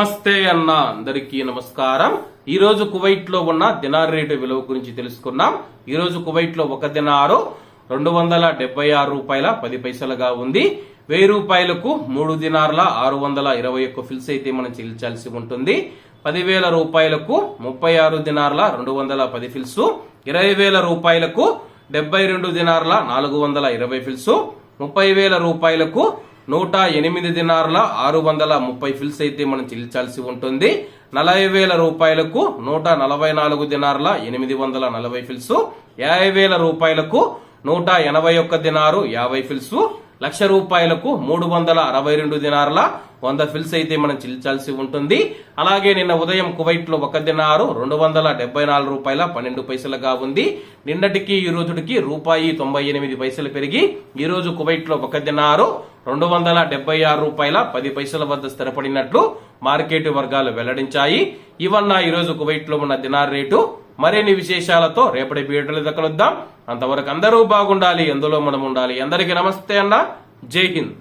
నమస్తే అన్న అందరికీ నమస్కారం. ఈ రోజు కువైట్లో ఉన్న దినార్ రేటు విలువ గురించి తెలుసుకున్నాం. ఈ రోజు కువైట్లో ఒక దినారు రెండు వందల డెబ్బై ఆరు రూపాయల పది పైసలుగా ఉంది. వెయ్యి రూపాయలకు మూడు దినార్ల ఆరు వందల ఇరవై ఒక్క ఫిల్స్ అయితే మనం చెల్లించాల్సి ఉంటుంది. పదివేల రూపాయలకు ముప్పై ఆరు దినార్ల రెండు వందల పది ఫిల్స్. ఇరవై వేల రూపాయలకు డెబ్బై రెండు దినార్ల నాలుగు వందల ఇరవై ఫిల్స్. ముప్పై వేల రూపాయలకు నూట ఎనిమిది దినారుల ఆరు వందల ముప్పై ఫిల్స్ అయితే మనం చెల్లించాల్సి ఉంటుంది. నలభై వేల రూపాయలకు నూట నలభై నాలుగు దినారుల ఎనిమిది వందల నలభై ఫిల్స్. యాభై వేల రూపాయలకు నూట ఎనభై ఒక్క దినారు యాభై ఫిల్స్. లక్ష రూపాయలకు మూడు వందల అరవై రెండు దినారుల వంద ఫిల్స్ అయితే మనం చెల్లించాల్సి ఉంటుంది. అలాగే నిన్న ఉదయం కువైట్లో ఒక దినారు రెండు వందల డెబ్బై నాలుగు రూపాయల పన్నెండు పైసలుగా ఉంది. నిన్నటికి ఈ రోజుకి రూపాయి తొంభై ఎనిమిది పైసలు పెరిగి ఈ రోజు కువైట్లో ఒక దినారు రెండు వందల డెబ్బై ఆరు రూపాయల పది పైసల వద్ద స్థిరపడినట్లు మార్కెట్ వర్గాలు వెల్లడించాయి. ఇవన్న ఈరోజు రోజు కువైట్లో ఉన్న దినార్ రేటు. మరిన్ని విశేషాలతో రేపటి బీడలు కలుద్దాం అంతవరకు అందరూ బాగుండాలి. ఎందులో మనం ఉండాలి? అందరికీ నమస్తే అన్న. జై హింద్.